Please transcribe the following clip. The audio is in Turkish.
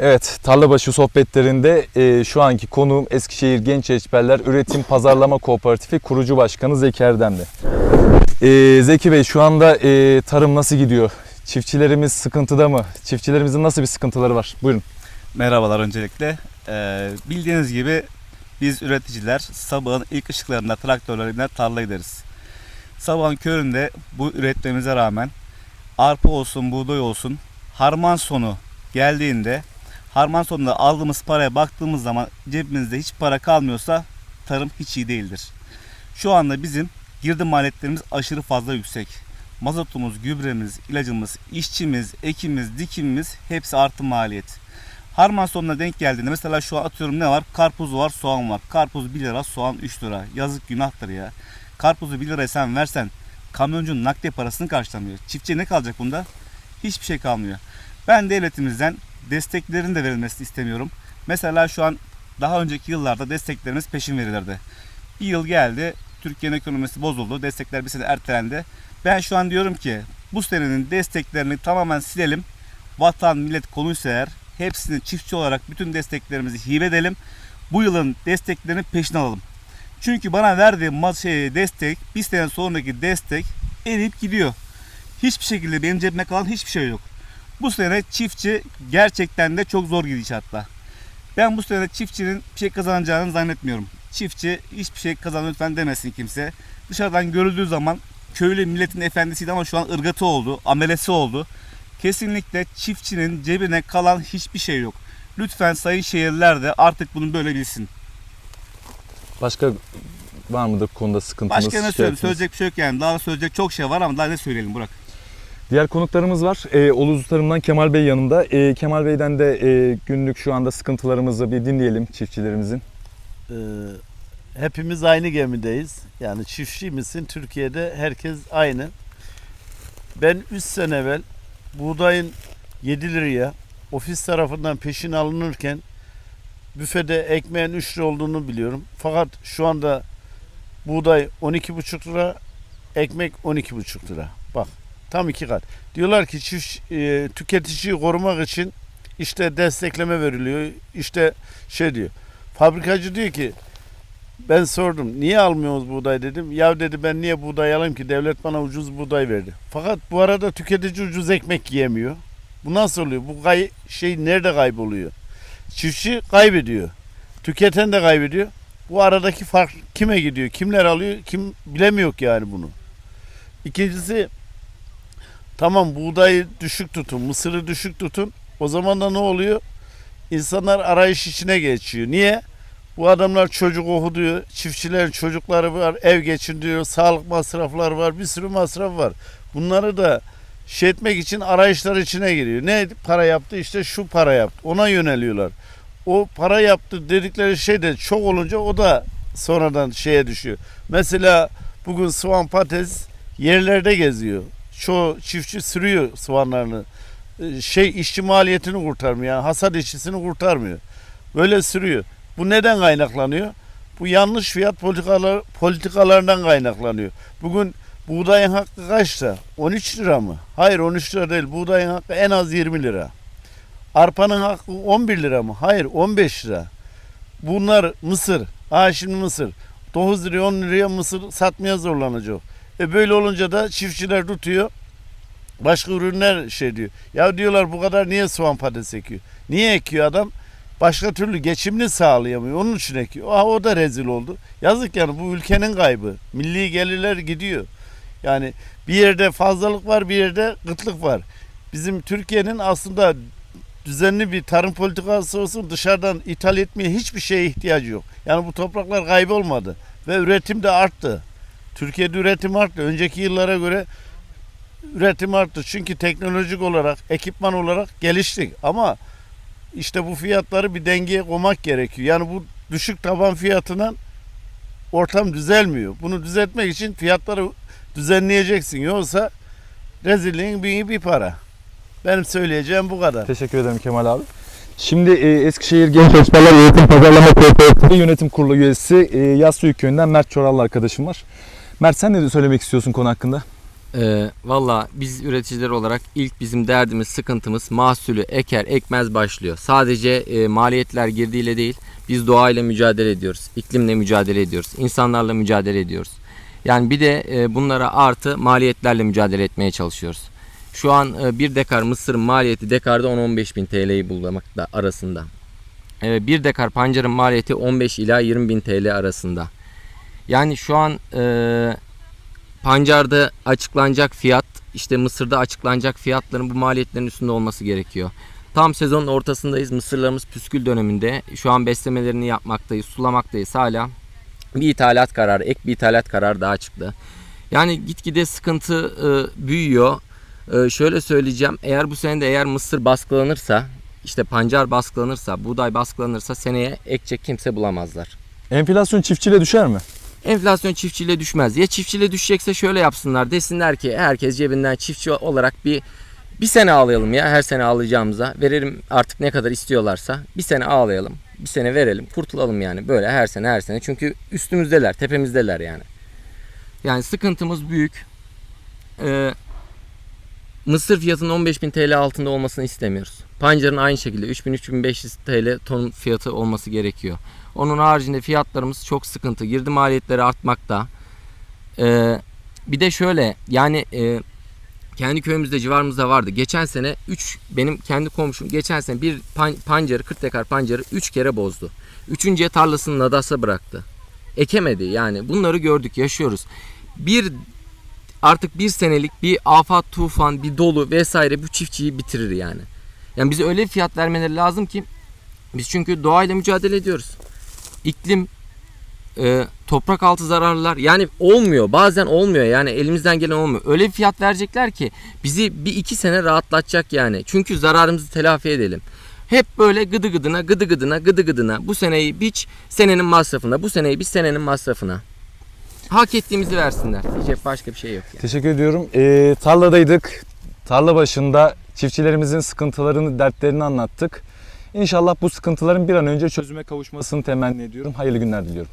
Evet, Tarlabaşı sohbetlerinde e, şu anki konuğum Eskişehir Genç Eşberler Üretim Pazarlama Kooperatifi kurucu başkanı Zeki Erdem'di. E, Zeki Bey şu anda e, tarım nasıl gidiyor? Çiftçilerimiz sıkıntıda mı? Çiftçilerimizin nasıl bir sıkıntıları var? Buyurun. Merhabalar öncelikle. Ee, bildiğiniz gibi biz üreticiler sabahın ilk ışıklarında traktörlerle tarlaya gideriz. Sabahın köründe bu üretmemize rağmen arpa olsun, buğday olsun harman sonu geldiğinde harman sonunda aldığımız paraya baktığımız zaman cebimizde hiç para kalmıyorsa tarım hiç iyi değildir. Şu anda bizim girdi maliyetlerimiz aşırı fazla yüksek. Mazotumuz, gübremiz, ilacımız, işçimiz, ekimimiz, dikimimiz hepsi artı maliyet. Harman sonuna denk geldiğinde mesela şu an atıyorum ne var? Karpuz var, soğan var. Karpuz 1 lira, soğan 3 lira. Yazık günahtır ya. Karpuzu 1 liraya sen versen kamyoncunun nakliye parasını karşılamıyor. Çiftçiye ne kalacak bunda? Hiçbir şey kalmıyor. Ben devletimizden desteklerin de verilmesini istemiyorum. Mesela şu an daha önceki yıllarda desteklerimiz peşin verilirdi. Bir yıl geldi, Türkiye'nin ekonomisi bozuldu, destekler bir sene ertelendi. Ben şu an diyorum ki bu senenin desteklerini tamamen silelim. Vatan, millet konuysa eğer hepsini çiftçi olarak bütün desteklerimizi hibe edelim. Bu yılın desteklerini peşin alalım. Çünkü bana verdiği şey, destek bir sene sonraki destek eriyip gidiyor. Hiçbir şekilde benim cebime kalan hiçbir şey yok. Bu sene çiftçi gerçekten de çok zor gidişatta. Ben bu sene çiftçinin bir şey kazanacağını zannetmiyorum. Çiftçi hiçbir şey kazanır lütfen demesin kimse. Dışarıdan görüldüğü zaman köylü milletin efendisiydi ama şu an ırgatı oldu, amelesi oldu. Kesinlikle çiftçinin cebine kalan hiçbir şey yok. Lütfen sayın şehirler de artık bunu böyle bilsin. Başka var mıdır konuda sıkıntınız? Başka ne söyleyeyim? Söyleyecek bir şey yok yani. Daha söyleyecek çok şey var ama daha ne söyleyelim Burak? Diğer konuklarımız var. E, Uluz Tarım'dan Kemal Bey yanımda. E, Kemal Bey'den de e, günlük şu anda sıkıntılarımızı bir dinleyelim çiftçilerimizin. Ee, hepimiz aynı gemideyiz. Yani çiftçi misin? Türkiye'de herkes aynı. Ben 3 sene evvel buğdayın 7 liraya ofis tarafından peşin alınırken büfede ekmeğin 3 lira olduğunu biliyorum. Fakat şu anda buğday 12,5 lira, ekmek 12,5 lira. Bak tam iki kat. Diyorlar ki çift e, tüketiciyi korumak için işte destekleme veriliyor. İşte şey diyor. Fabrikacı diyor ki ben sordum niye almıyoruz buğday dedim. Ya dedi ben niye buğday alayım ki devlet bana ucuz buğday verdi. Fakat bu arada tüketici ucuz ekmek yiyemiyor. Bu nasıl oluyor? Bu kay şey nerede kayboluyor? Çiftçi kaybediyor. Tüketen de kaybediyor. Bu aradaki fark kime gidiyor? Kimler alıyor? Kim bilemiyor yani bunu. İkincisi tamam buğdayı düşük tutun, mısırı düşük tutun. O zaman da ne oluyor? İnsanlar arayış içine geçiyor. Niye? Bu adamlar çocuk okuduyor. Çiftçilerin çocukları var. Ev geçindiriyor. Sağlık masrafları var. Bir sürü masraf var. Bunları da şey etmek için arayışlar içine giriyor. Ne para yaptı? İşte şu para yaptı. Ona yöneliyorlar. O para yaptı dedikleri şey de çok olunca o da sonradan şeye düşüyor. Mesela bugün soğan patates yerlerde geziyor. Çoğu çiftçi sürüyor soğanlarını. Ee, Şey işçi maliyetini kurtarmıyor. Yani hasat işçisini kurtarmıyor. Böyle sürüyor. Bu neden kaynaklanıyor? Bu yanlış fiyat politikalar, politikalarından kaynaklanıyor. Bugün buğdayın hakkı kaçta? 13 lira mı? Hayır 13 lira değil. Buğdayın hakkı en az 20 lira. Arpanın hakkı 11 lira mı? Hayır 15 lira. Bunlar mısır. Ha şimdi mısır. 9 liraya 10 liraya mısır satmaya zorlanacak. E böyle olunca da çiftçiler tutuyor. Başka ürünler şey diyor. Ya diyorlar bu kadar niye soğan patates ekiyor? Niye ekiyor adam? Başka türlü geçimini sağlayamıyor. Onun için ekiyor. Aha, o da rezil oldu. Yazık yani bu ülkenin kaybı. Milli gelirler gidiyor. Yani bir yerde fazlalık var bir yerde kıtlık var. Bizim Türkiye'nin aslında düzenli bir tarım politikası olsun dışarıdan ithal etmeye hiçbir şeye ihtiyacı yok. Yani bu topraklar kaybolmadı ve üretim de arttı. Türkiye'de üretim arttı. Önceki yıllara göre üretim arttı. Çünkü teknolojik olarak, ekipman olarak geliştik. Ama işte bu fiyatları bir dengeye koymak gerekiyor. Yani bu düşük taban fiyatından ortam düzelmiyor. Bunu düzeltmek için fiyatları düzenleyeceksin. Yoksa rezilliğin bir, bir para. Benim söyleyeceğim bu kadar. Teşekkür ederim Kemal abi. Şimdi e, Eskişehir Genç Eşberler Üretim Pazarlama Kooperatifi Yönetim Kurulu üyesi e, Yassıüyük Köyü'nden Mert Çorallı arkadaşım var. Mert sen ne söylemek istiyorsun konu hakkında? Ee, Valla biz üreticiler olarak ilk bizim derdimiz, sıkıntımız mahsulü eker ekmez başlıyor. Sadece e, maliyetler girdiğiyle değil, biz doğayla mücadele ediyoruz, iklimle mücadele ediyoruz, insanlarla mücadele ediyoruz. Yani bir de e, bunlara artı maliyetlerle mücadele etmeye çalışıyoruz. Şu an e, bir dekar mısırın maliyeti dekarda 10-15 bin TL'yi bulmakta arasında. E, bir dekar pancarın maliyeti 15 ila 20 bin TL arasında. Yani şu an e, pancarda açıklanacak fiyat işte Mısır'da açıklanacak fiyatların bu maliyetlerin üstünde olması gerekiyor. Tam sezonun ortasındayız. Mısırlarımız püskül döneminde. Şu an beslemelerini yapmaktayız, sulamaktayız hala. Bir ithalat kararı, ek bir ithalat kararı daha çıktı. Yani gitgide sıkıntı e, büyüyor. E, şöyle söyleyeceğim. Eğer bu sene de eğer mısır baskılanırsa, işte pancar baskılanırsa, buğday baskılanırsa seneye ekecek kimse bulamazlar. Enflasyon çiftçiyle düşer mi? Enflasyon çiftçiyle düşmez. Ya çiftçiyle düşecekse şöyle yapsınlar. Desinler ki herkes cebinden çiftçi olarak bir bir sene ağlayalım ya her sene ağlayacağımıza. Verelim artık ne kadar istiyorlarsa. Bir sene ağlayalım. Bir sene verelim. Kurtulalım yani. Böyle her sene her sene. Çünkü üstümüzdeler. Tepemizdeler yani. Yani sıkıntımız büyük. Ee, mısır fiyatının 15.000 TL altında olmasını istemiyoruz. Pancarın aynı şekilde 3000-3500 TL ton fiyatı olması gerekiyor. Onun haricinde fiyatlarımız çok sıkıntı. Girdi maliyetleri artmakta. Ee, bir de şöyle yani e, kendi köyümüzde civarımızda vardı. Geçen sene 3 benim kendi komşum geçen sene bir pan, pancarı 40 dekar pancarı 3 kere bozdu. Üçüncüye tarlasını nadasa bıraktı. Ekemedi yani bunları gördük yaşıyoruz. Bir artık bir senelik bir afat tufan bir dolu vesaire bu çiftçiyi bitirir yani. Yani bize öyle fiyat vermeleri lazım ki biz çünkü doğayla mücadele ediyoruz. İklim, e, toprak altı zararlılar yani olmuyor. Bazen olmuyor yani elimizden gelen olmuyor. Öyle bir fiyat verecekler ki bizi bir iki sene rahatlatacak yani. Çünkü zararımızı telafi edelim. Hep böyle gıdı gıdına, gıdı gıdına, gıdı gıdına. Bu seneyi biç, senenin masrafına. Bu seneyi biç, senenin masrafına. Hak ettiğimizi versinler. Diyecek başka bir şey yok yani. Teşekkür ediyorum. Ee, tarladaydık. Tarla başında çiftçilerimizin sıkıntılarını, dertlerini anlattık. İnşallah bu sıkıntıların bir an önce çözüme kavuşmasını temenni ediyorum. Hayırlı günler diliyorum.